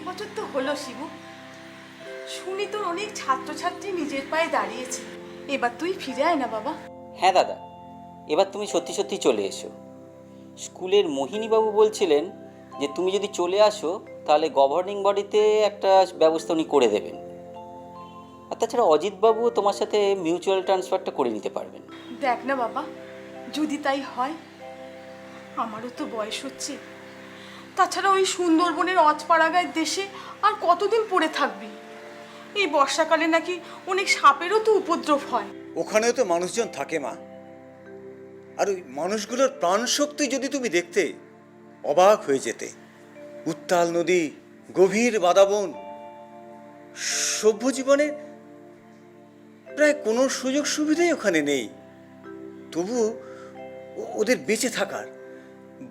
অনেক বছর তো হলো শিবু। শুনি তোর অনেক ছাত্রছাত্রী নিজের পায়ে দাঁড়িয়েছে। এবার তুই ফিরে আয় না বাবা। হ্যাঁ দাদা। এবার তুমি সত্যি সত্যি চলে এসো। স্কুলের মোহিনীবাবু বলছিলেন যে তুমি যদি চলে আসো তাহলে গভর্নিং বডিতে একটা ব্যবস্থা উনি করে দেবেন। আর তাছাড়া অজিতবাবু তোমার সাথে মিউচুয়াল ট্রান্সফারটা করে নিতে পারবেন। দেখ না বাবা যদি তাই হয় আমারও তো বয়স হচ্ছে। তাছাড়া ওই সুন্দরবনের অজপাড়াগায়ের দেশে আর কতদিন পড়ে থাকবি? এই বর্ষাকালে নাকি অনেক সাপেরও তো উপদ্রব হয়। ওখানেও তো মানুষজন থাকে, মা। আর ওই মানুষগুলোর প্রাণ শক্তি যদি তুমি দেখতে, অবাক হয়ে যেতে। উত্তাল নদী, গভীর বাদাবন সভ্য জীবনে প্রায় কোনো সুযোগ সুবিধাই ওখানে নেই। তবু ওদের বেঁচে থাকার,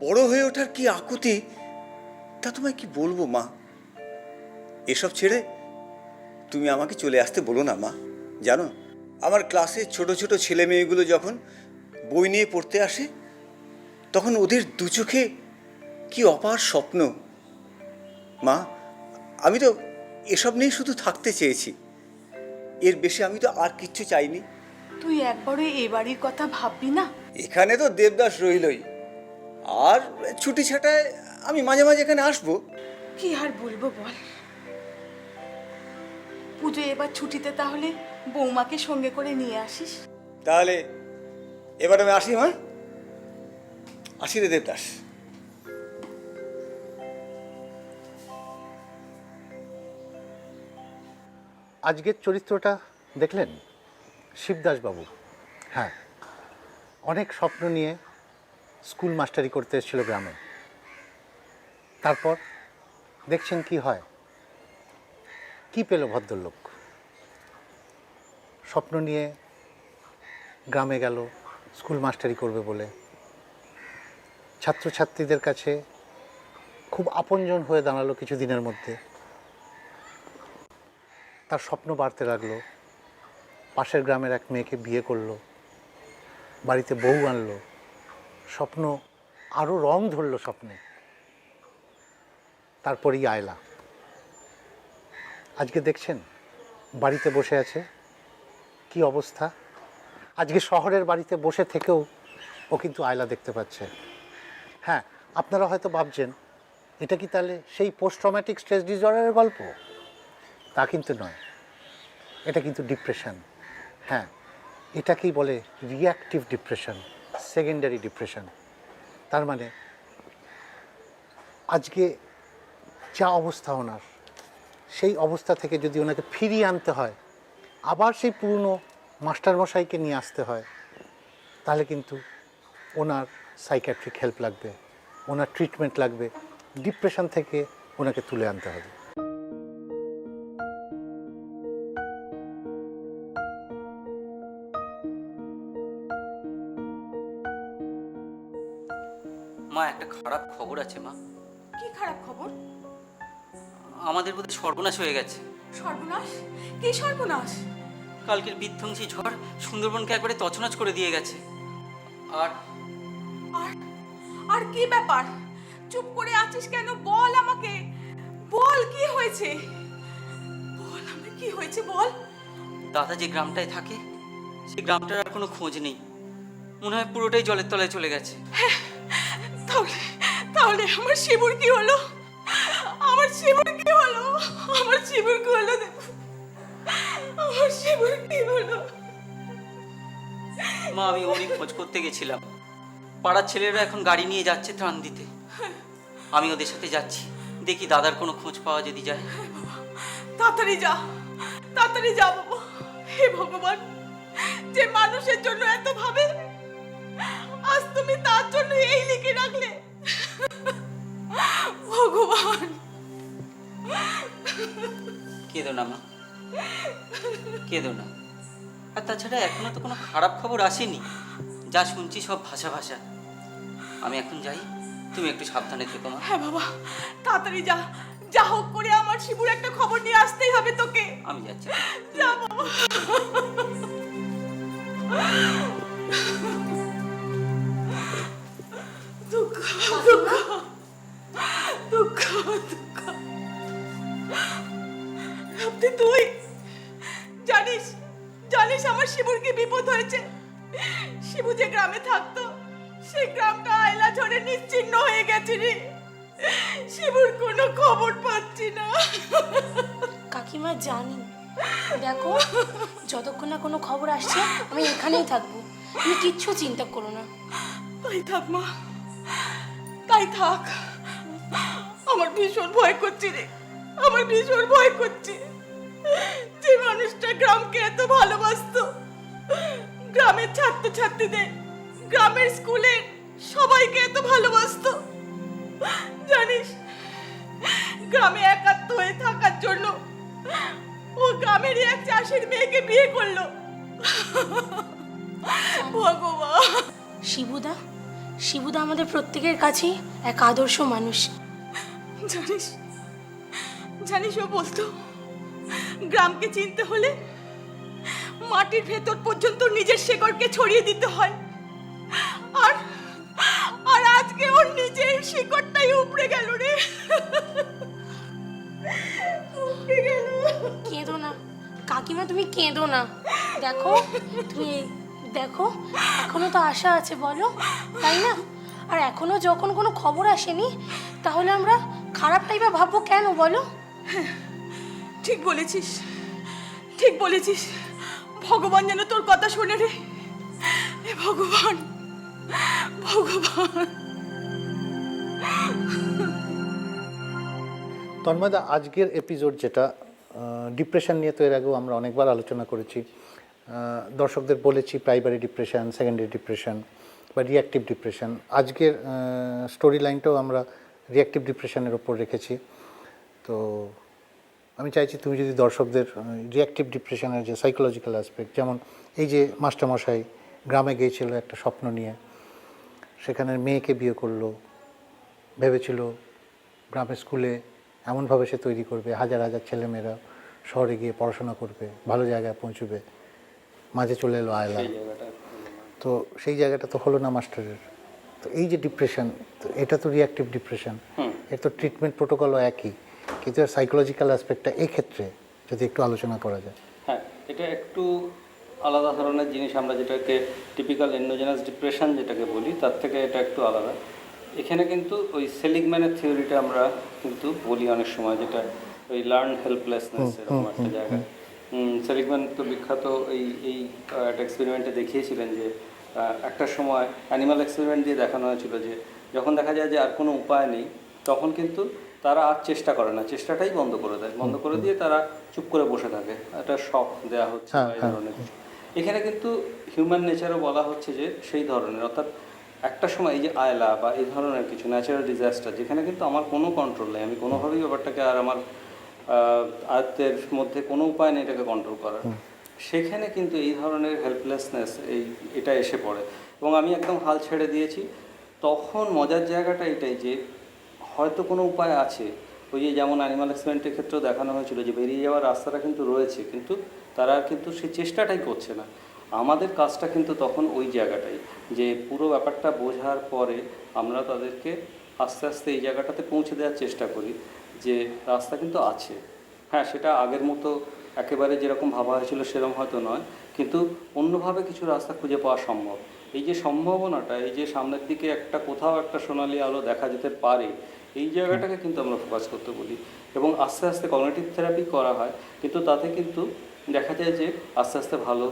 বড় হয়ে ওঠার কি আকুতি তা তোমায় কি বলব মা? এসব ছেড়ে তুমি আমাকে চলে আসতে বলো না মা। জানো আমার ক্লাসে ছোট ছোট ছেলে মেয়েগুলো যখন বই নিয়ে পড়তে আসে তখন ওদের দু চোখে কি অপার স্বপ্ন। মা আমি তো এসব নিয়ে শুধু থাকতে চেয়েছি। এর বেশি আমি তো আর কিচ্ছু চাইনি। তুই একবারও এ বাড়ির কথা ভাববি না? এখানে তো দেবদাস রইলই। আর ছুটি ছাটায় আমি মাঝে মাঝে এখানে আসব। কি আর বলব বল? পুজো এবার ছুটিতে তাহলে বৌমাকে সঙ্গে করে নিয়ে আসিস। তাহলে এবার আমি আসি মা আসি রে দেবদাস। আজকের চরিত্রটা দেখলেন? শিবদাসবাবু। হ্যাঁ। অনেক স্বপ্ন নিয়ে স্কুল মাস্টারি করতে এসেছিল গ্রামে। তারপর দেখছেন কি হয়? কি পেল ভদ্রলোক? স্বপ্ন নিয়ে গ্রামে গেল, স্কুল মাস্টারি করবে বলে। ছাত্রছাত্রীদের কাছে খুব আপনজন হয়ে দাঁড়াল কিছু দিনের মধ্যে। তার স্বপ্ন বাড়তে লাগল। পাশের গ্রামের এক মেয়েকে বিয়ে করল। বাড়িতে বউ আনলো। স্বপ্ন আরও রং ধরলো স্বপ্নে। তারপরেই আয়লা। আজকে দেখছেন, বাড়িতে বসে আছে, কি অবস্থা? আজকে শহরের বাড়িতে বসে থেকেও ও কিন্তু আয়লা দেখতে পাচ্ছে। হ্যাঁ আপনারা হয়তো ভাবছেন, এটা কি তাহলে সেই পোস্ট ট্রমেটিক স্ট্রেস ডিসঅর্ডারের গল্প? তা কিন্তু নয়। এটা কিন্তু ডিপ্রেশন হ্যাঁ এটাকেই বলে রিয়াক্টিভ ডিপ্রেশন সেকেন্ডারি ডিপ্রেশন তার মানে আজকে যা অবস্থা ওনার সেই অবস্থা থেকে যদি ওনাকে ফিরিয়ে আনতে হয় আবার সেই পুরনো মাস্টারমশাইকে নিয়ে আসতে হয় তাহলে কিন্তু ওনার সাইকিয়াট্রিক হেল্প লাগবে ওনার ট্রিটমেন্ট লাগবে ডিপ্রেশন থেকে ওনাকে তুলে আনতে হবে। মা একটা খারাপ খবর আছে মা। কি খারাপ খবর? আমাদের বোধহয় সর্বনাশ হয়ে গেছে। সর্বনাশ? কি সর্বনাশ? কালকের বিধ্বংসী ঝড় সুন্দরবনকে একবারে তছনছ করে দিয়ে গেছে। আর আর আর কি ব্যাপার? চুপ করে আছিস কেন? বল আমাকে। বল কি হয়েছে? বল আমি কি হয়েছে? বল। দাদা যে গ্রামটায় থাকে সেই গ্রামটার আর কোনো খোঁজ নেই। মনে হয় পুরোটাই জলের তলায় চলে গেছে। তাহলে তাহলে আমার শিবুর কি হলো? আমার শিবুর কি হলো? আমার শিবুর কি হলো আমার শিবুর কি হলো? মা আমি ওরই খোঁজ করতে গেছিলাম। পাড়ার ছেলেরা এখন গাড়ি নিয়ে যাচ্ছে ত্রাণ দিতে। আমি ওদের সাথে যাচ্ছি। দেখি দাদার কোনো খোঁজ পাওয়া যদি যায়। তাড়াতাড়ি যা তাড়াতাড়ি যা বাবা। হে ভগবান যে মানুষের জন্য এত ভাবে আজ তুমি তার জন্য এই লিখে রাখলে। কেঁদো না মা? কেঁদো না? আর তাছাড়া এখনও তো কোনো খারাপ খবর আসেনি। যা শুনছি সব ভাষা ভাষা। আমি এখন যাই। তুমি একটু সাবধানে থেকো মা। হ্যাঁ বাবা। তাড়াতাড়ি যা। যা হোক করে আমার শিবুর একটা খবর নিয়ে আসতেই হবে তোকে। আমি যাচ্ছি। যা বাবা। দুঃখ দুঃখ। সত্যি তুই? জানিস জানিস আমার শিবুর কি বিপদ হয়েছে? শিবু যে গ্রামে থাকতো সেই গ্রামটা আয়লা ঝড়ে নিশ্চিন্ন হয়ে গেছে রে। শিবুর কোনো খবর পাচ্ছি না। কাকিমা জানি। দেখো যতক্ষণ না কোনো খবর আসছে আমি এখানেই থাকব। তুমি কিচ্ছু চিন্তা করো না। তাই থাক মা। তাই থাক। আমার ভীষণ ভয় করছি রে। আমার ভীষণ ভয় করছে। যে মানুষটা গ্রামকে এত ভালোবাসতো। গ্রামের ছাত্রছাত্রীদের গ্রামের স্কুলে সবাইকে এত ভালোবাসতো। জানিস গ্রামে একাত্ম হয়ে থাকার জন্য ও গ্রামেরই এক চাষির মেয়েকে বিয়ে করল। ভগবান। শিবুদা শিবুদা আমাদের প্রত্যেকের কাছেই এক আদর্শ মানুষ। জানিস জানিস ও বলতো গ্রামকে চিনতে হলে মাটির ভেতর পর্যন্ত নিজের শেকড়কে ছড়িয়ে দিতে হয়। আর আর আজকে ওর নিজের শিকড়টাই উপড়ে গেল রে। উপড়ে গেল। কেঁদো না। কাকিমা, তুমি কেঁদো না। দেখো, তুমি দেখো, এখনও তো আশা আছে, বলো। তাই না? আর এখনও যখন কোনো খবর আসেনি, তাহলে আমরা খারাপটাই বা ভাববো কেন, বলো? ঠিক বলেছিস ঠিক বলেছিস। ভগবান যেন তোর কথা শোনে রে। ভগবান ভগবান। তন্ময়দা, আজকের এপিসোড যেটা ডিপ্রেশন নিয়ে তো এর আগেও আমরা অনেকবার আলোচনা করেছি। দর্শকদের বলেছি প্রাইমারি ডিপ্রেশন সেকেন্ডারি ডিপ্রেশন বা রিয়াক্টিভ ডিপ্রেশন আজকের স্টোরি লাইনটাও আমরা রিয়াক্টিভ ডিপ্রেশনের ওপর রেখেছি। তো আমি চাইছি তুমি যদি দর্শকদের রিয়াক্টিভ ডিপ্রেশনের যে সাইকোলজিক্যাল অ্যাসপেক্ট যেমন এই যে মাস্টারমশাই গ্রামে গিয়েছিল একটা স্বপ্ন নিয়ে সেখানে মেয়েকে বিয়ে করল ভেবেছিল গ্রামের স্কুলে এমনভাবে সে তৈরি করবে হাজার হাজার ছেলেমেয়েরা শহরে গিয়ে পড়াশোনা করবে ভালো জায়গায় পৌঁছবে মাঝে চলে এলো আয়লা। তো সেই জায়গাটা তো হলো না মাস্টারের। তো এই যে ডিপ্রেশন তো এটা তো রিয়াক্টিভ ডিপ্রেশন এর তো ট্রিটমেন্ট প্রোটোকলও একই। কিন্তু সাইকোলজিক্যাল অ্যাসপেক্টটা এক্ষেত্রে যদি একটু আলোচনা করা যায়। হ্যাঁ এটা একটু আলাদা ধরনের জিনিস আমরা যেটাকে টিপিক্যাল এন্ডোজেনাস ডিপ্রেশন যেটাকে বলি তার থেকে এটা একটু আলাদা। এখানে কিন্তু ওই সেলিগম্যানের থিওরিটা আমরা কিন্তু বলি অনেক সময় যেটা ওই লার্ন হেল্পলেসনেস এরকম একটা জায়গা। সেলিগম্যান তো বিখ্যাত এই এই একটা এক্সপেরিমেন্টে দেখিয়েছিলেন যে একটা সময় অ্যানিমাল এক্সপেরিমেন্ট দিয়ে দেখানো হয়েছিল যে যখন দেখা যায় যে আর কোনো উপায় নেই তখন কিন্তু তারা আর চেষ্টা করে না চেষ্টাটাই বন্ধ করে দেয়। বন্ধ করে দিয়ে তারা চুপ করে বসে থাকে। একটা শখ দেওয়া হচ্ছে হ্যাঁ, এই হ্যাঁ। ধরনের। এখানে কিন্তু হিউম্যান নেচারও বলা হচ্ছে যে সেই ধরনের। অর্থাৎ একটা সময় এই যে আয়লা বা এই ধরনের কিছু ন্যাচারাল ডিজাস্টার যেখানে কিন্তু আমার কোনো কন্ট্রোল নেই। আমি কোনোভাবেই ব্যাপারটাকে আর আমার আয়ত্তের মধ্যে কোনো উপায় নেই এটাকে কন্ট্রোল করার। সেখানে কিন্তু এই ধরনের হেল্পলেসনেস এই এটা এসে পড়ে। এবং আমি একদম হাল ছেড়ে দিয়েছি। তখন মজার জায়গাটা এটাই যে হয়তো কোনো উপায় আছে। ওই যে যেমন অ্যানিমাল এক্সপেরিমেন্টের ক্ষেত্রেও দেখানো হয়েছিল যে বেরিয়ে যাওয়ার রাস্তাটা কিন্তু রয়েছে, কিন্তু তারা কিন্তু সেই চেষ্টাটাই করছে না। আমাদের কাজটা কিন্তু তখন ওই জায়গাটাই, যে পুরো ব্যাপারটা বোঝার পরে আমরা তাদেরকে আস্তে আস্তে এই জায়গাটাতে পৌঁছে দেওয়ার চেষ্টা করি, যে রাস্তা কিন্তু আছে। হ্যাঁ সেটা আগের মতো একেবারে যেরকম ভাবা হয়েছিল সেরকম হয়তো নয়, কিন্তু অন্যভাবে কিছু রাস্তা খুঁজে পাওয়া সম্ভব। এই যে সম্ভাবনাটা, এই যে সামনের দিকে একটা কোথাও একটা সোনালি আলো দেখা যেতে পারে এই জায়গাটাকে কিন্তু আমরা ফোকাস করতে বলি। এবং আস্তে আস্তে কগনেটিভ থেরাপি করা হয় কিন্তু তাতে কিন্তু দেখা যায় যে আস্তে আস্তে ভালো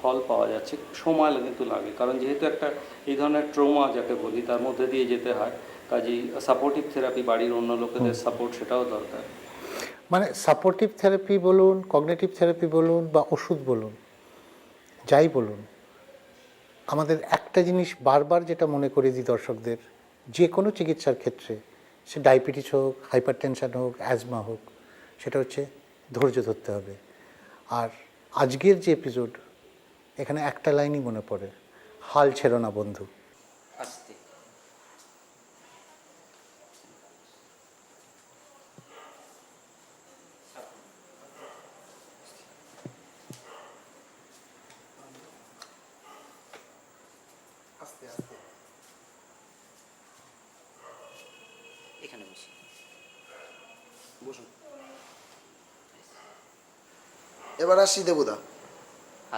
ফল পাওয়া যাচ্ছে সময় কিন্তু লাগে। কারণ যেহেতু একটা এই ধরনের ট্রোমা যাকে বলি তার মধ্যে দিয়ে যেতে হয়। কাজেই সাপোর্টিভ থেরাপি বাড়ির অন্য লোকেদের সাপোর্ট সেটাও দরকার। মানে সাপোর্টিভ থেরাপি বলুন কগনেটিভ থেরাপি বলুন বা ওষুধ বলুন যাই বলুন আমাদের একটা জিনিস বারবার যেটা মনে করে দিই দর্শকদের যে কোনো চিকিৎসার ক্ষেত্রে সে ডায়াবেটিস হোক হাইপার টেনশান হোক, অ্যাজমা হোক, সেটা হচ্ছে ধৈর্য ধরতে হবে। আর আজকের যে এপিসোড এখানে একটা লাইনই মনে পড়ে, হাল ছেড়ো না বন্ধু আসতে এখানে বসি বসুন এবার আসছি দেবুদা।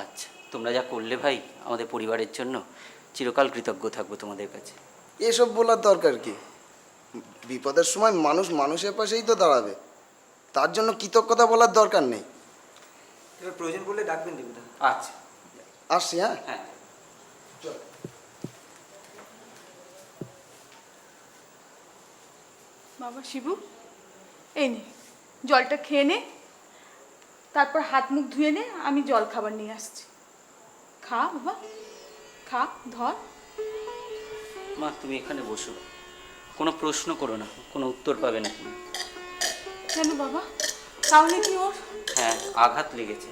আচ্ছা তোমরা যা করলে ভাই আমাদের পরিবারের জন্য চিরকাল কৃতজ্ঞ থাকব তোমাদের কাছে। এসব বলার দরকার কি? বিপদের সময় মানুষ মানুষের পাশেই তো দাঁড়াবে। তার জন্য কৃতজ্ঞতা বলার দরকার নেই। এবার প্রয়োজন পড়লে ডাকবেন দেবুদা। আচ্ছা। আসছি হ্যাঁ? হ্যাঁ। বাবা শিবু এই নে জলটা খেয়ে নে। তারপর হাত মুখ ধুয়ে নে আমি জল খাবার নিয়ে আসছি। খা বাবা খা ধর। মা তুমি এখানে বসো। কোনো প্রশ্ন করো না কোনো উত্তর পাবে না। কেন বাবা? তাহলে কি ওর? হ্যাঁ আঘাত লেগেছে।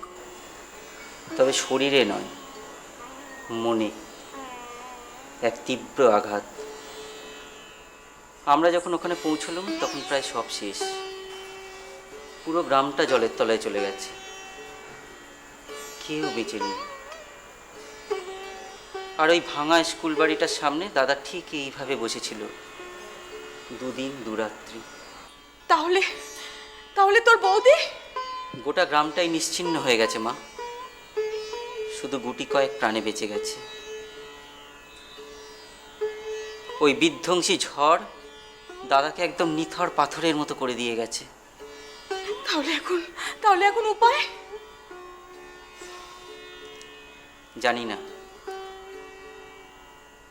তবে শরীরে নয় মনে। এক তীব্র আঘাত। আমরা যখন ওখানে পৌঁছলাম তখন প্রায় সব শেষ। পুরো গ্রামটা জলের তলায় চলে গেছে। কেউ বেঁচে নেই। আর ওই ভাঙা স্কুল বাড়িটার সামনে দাদা ঠিক এইভাবে বসেছিল। দুদিন দুরাত্রি। তাহলে তাহলে তোর বৌদি? গোটা গ্রামটাই নিশ্চিহ্ন হয়ে গেছে মা। শুধু গুটি কয়েক প্রাণে বেঁচে গেছে। ওই বিধ্বংসী ঝড় দাদাকে একদম নিথর পাথরের মতো করে দিয়ে গেছে। তাহলে এখন তাহলে এখন উপায়? জানি না।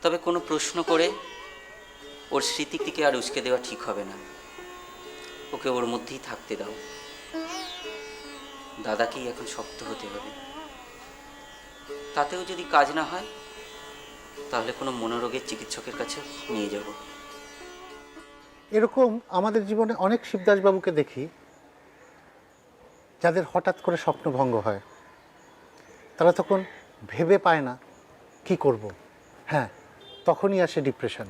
তবে কোনো প্রশ্ন করে ওর স্মৃতিটিকে আর উস্কে দেওয়া ঠিক হবে না। ওকে ওর মধ্যেই থাকতে দাও। দাদাকেই এখন শক্ত হতে হবে। তাতেও যদি কাজ না হয় তাহলে কোনো মনোরোগের চিকিৎসকের কাছে নিয়ে যাব। এরকম আমাদের জীবনে অনেক শিবদাসবাবুকে দেখি। যাদের হঠাৎ করে স্বপ্নভঙ্গ হয়, তারা তখন ভেবে পায় না, কি করব। হ্যাঁ তখনই আসে ডিপ্রেশন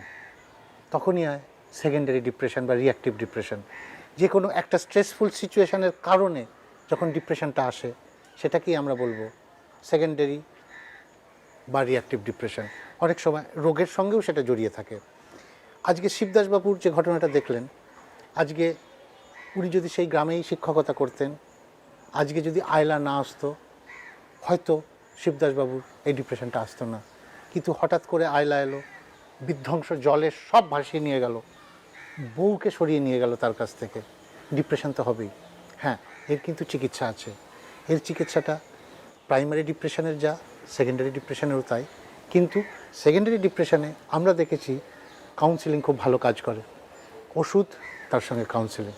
তখনই হয় সেকেন্ডারি ডিপ্রেশন বা রিয়াক্টিভ ডিপ্রেশন যে কোনো একটা স্ট্রেসফুল সিচুয়েশানের কারণে যখন ডিপ্রেশনটা আসে, সেটাকেই আমরা বলব সেকেন্ডারি বা রিয়াক্টিভ ডিপ্রেশন অনেক সময় রোগের সঙ্গেও সেটা জড়িয়ে থাকে। আজকে শিবদাসবাবুর যে ঘটনাটা দেখলেন, আজকে উনি যদি সেই গ্রামেই শিক্ষকতা করতেন আজকে যদি আয়লা না আসতো, হয়তো শিবদাসবাবুর এই ডিপ্রেশনটা আসতো না। কিন্তু হঠাৎ করে আয়লা এলো, বিধ্বংস জলের সব ভাসিয়ে নিয়ে গেল, বউকে সরিয়ে নিয়ে গেল তার কাছ থেকে। ডিপ্রেশন তো হবেই। হ্যাঁ এর কিন্তু চিকিৎসা আছে। এর চিকিৎসাটা প্রাইমারি ডিপ্রেশনের যা সেকেন্ডারি ডিপ্রেশনেরও তাই। কিন্তু সেকেন্ডারি ডিপ্রেশনে আমরা দেখেছি কাউন্সিলিং খুব ভালো কাজ করে। ওষুধ, তার সঙ্গে কাউন্সিলিং